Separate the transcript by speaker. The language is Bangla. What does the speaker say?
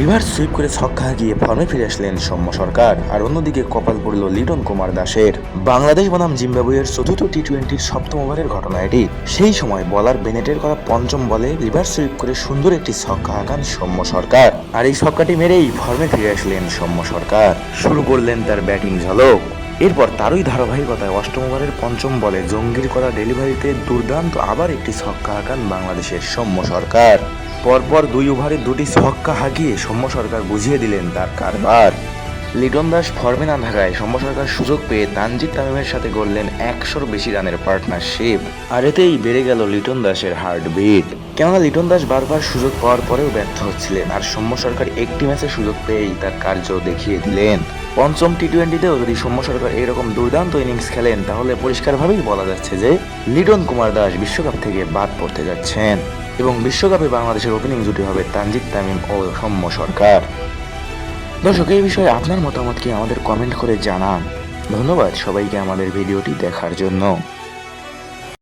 Speaker 1: রিভার্স সুইপ করে ছক্কা হাঁকিয়ে ফর্মে ফিরে আসলেন সৌম্য সরকার। আর অন্যদিকে কপাল পড়ল লিটন কুমার দাসের। বাংলাদেশ বনাম জিম্বাবুয়ের চতুর্থ টি টোয়েন্টির সপ্তম ওভারের ঘটনা এটি। সেই সময় বলার বেনেটের করা পঞ্চম বলে রিভার্স সুইপ করে সুন্দর একটি ছক্কা হাঁকান সৌম্য সরকার। আর এই ছক্কাটি মেরেই ফর্মে ফিরে আসলেন সৌম্য সরকার। শুরু করলেন তার ব্যাটিং ঝলক। এরপর তারই ধারাবাহিকতায় অষ্টম ওভারের পঞ্চম বলে জঙ্গির করা ডেলিভারিতে দুর্দান্ত আবার একটি ছক্কা হাঁকান বাংলাদেশের সৌম্য সরকার। পরপর দুই ওভারে দুটি ছক্কা হাঁকিয়ে সৌম্য সরকার বুঝিয়ে দিলেন তার কারবার। লিটন দাস ফর্মে না থাকায় সৌম্য সরকার সুযোগ পেয়ে তানজিদ তামিমের সাথে গড়লেন একশোর বেশি রানের পার্টনারশিপ। আর এতেই বেড়ে গেল লিটন দাসের হার্টবিট। কেননা লিটন দাস বারবার সুযোগ পাওয়ার পরেও ব্যর্থ হচ্ছিলেন, আর সৌম্য সরকার একটি ম্যাচে সুযোগ পেয়েই তার কার্য দেখিয়ে দিলেন। পঞ্চম টি টোয়েন্টিতেও যদি সৌম্য সরকার এরকম দুর্দান্ত ইনিংস খেলেন, তাহলে পরিষ্কারভাবেই বলা যাচ্ছে যে, লিটন কুমার দাস বিশ্বকাপ থেকে বাদ পড়তে যাচ্ছেন। এবং বিশ্বকাপে বাংলাদেশের ওপেনিং জুটি হবে তানজিদ তামিম ও সৌম্য সরকার। দর্শক, এই বিষয়ে আপনার মতামত কি আমাদের কমেন্ট করে জানান। ধন্যবাদ সবাইকে আমাদের ভিডিওটি দেখার জন্য।